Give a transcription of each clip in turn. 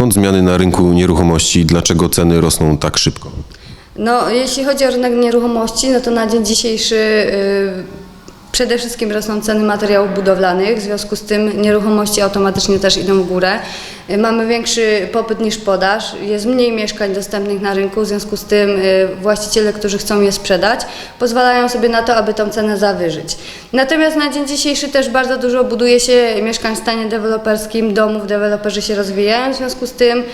Skąd zmiany na rynku nieruchomości? Dlaczego ceny rosną tak szybko? No, jeśli chodzi o rynek nieruchomości, no to na dzień dzisiejszy y, przede wszystkim rosną ceny materiałów budowlanych, w związku z tym nieruchomości automatycznie też idą w górę. Mamy większy popyt niż podaż, jest mniej mieszkań dostępnych na rynku, w związku z tym y, właściciele, którzy chcą je sprzedać, pozwalają sobie na to, aby tą cenę zawyżyć. Natomiast na dzień dzisiejszy też bardzo dużo buduje się mieszkań w stanie deweloperskim, domów, deweloperzy się rozwijają, w związku z tym y,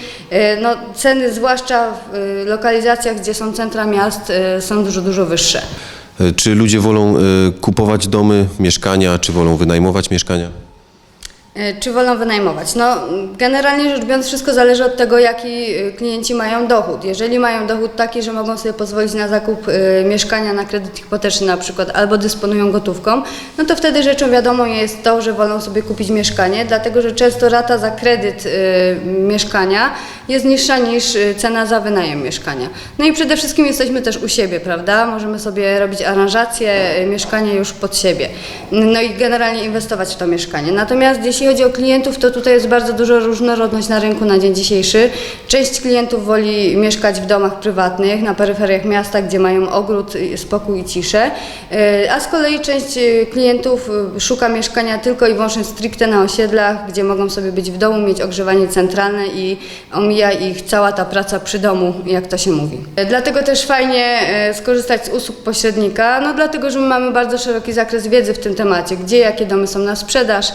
no, ceny, zwłaszcza w y, lokalizacjach, gdzie są centra miast, są dużo, dużo wyższe. Czy ludzie wolą kupować domy, mieszkania, czy wolą wynajmować mieszkania? E, Czy wolą wynajmować? No, generalnie rzecz biorąc, wszystko zależy od tego, jaki y, klienci mają dochód. Jeżeli mają dochód taki, że mogą sobie pozwolić na zakup y, mieszkania na kredyt hipoteczny na przykład, albo dysponują gotówką, no to wtedy rzeczą wiadomą jest to, że wolą sobie kupić mieszkanie, dlatego że często rata za kredyt mieszkania jest niższa niż cena za wynajem mieszkania. No i przede wszystkim jesteśmy też u siebie, prawda? Możemy sobie robić aranżację, y, mieszkanie już pod siebie. No i generalnie inwestować w to mieszkanie. Natomiast jeśli chodzi o klientów, to tutaj jest bardzo duża różnorodność na rynku na dzień dzisiejszy. Część klientów woli mieszkać w domach prywatnych, na peryferiach miasta, gdzie mają ogród, y, spokój i ciszę, Y, a z kolei część y, klientów szuka mieszkania tylko i wyłącznie stricte na osiedlach, gdzie mogą sobie być w domu, mieć ogrzewanie centralne i omija ich cała ta praca przy domu, jak to się mówi. Dlatego też fajnie skorzystać z usług pośrednika, no dlatego, że my mamy bardzo szeroki zakres wiedzy w tym temacie, gdzie jakie domy są na sprzedaż,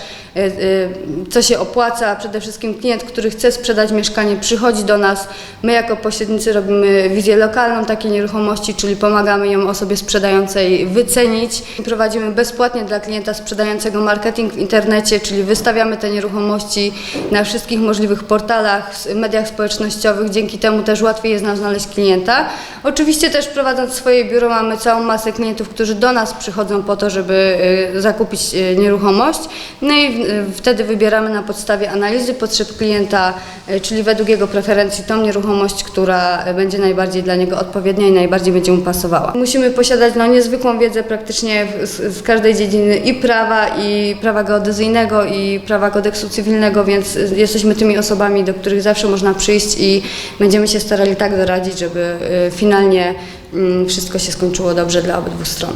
co się opłaca. Przede wszystkim klient, który chce sprzedać mieszkanie, przychodzi do nas. My jako pośrednicy robimy wizję lokalną takiej nieruchomości, czyli pomagamy ją osobie sprzedającej wycenić. Prowadzimy bezpłatnie dla klienta sprzedającego marketing w internecie, czyli wystawiamy te nieruchomości na wszystkich możliwych portalach, mediach społecznościowych. Dzięki temu też łatwiej jest nam znaleźć klienta. Oczywiście też prowadząc swoje biuro mamy całą masę klientów, którzy do nas przychodzą po to, żeby y, zakupić y, nieruchomość. No i y, wtedy wybieramy na podstawie analizy potrzeb klienta, y, czyli według jego preferencji tą nieruchomość, która y, będzie najbardziej dla niego odpowiednia i najbardziej będzie mu pasowała. Musimy posiadać no, niezwykłą wiedzę praktycznie z, z każdej dziedziny i prawa, i prawa geodezyjnego, i prawa kodeksu cywilnego, więc y, jesteśmy tymi osobami, do których zawsze można przyjść i będziemy się starali tak doradzić, żeby finalnie mm, wszystko się skończyło dobrze dla obydwu stron.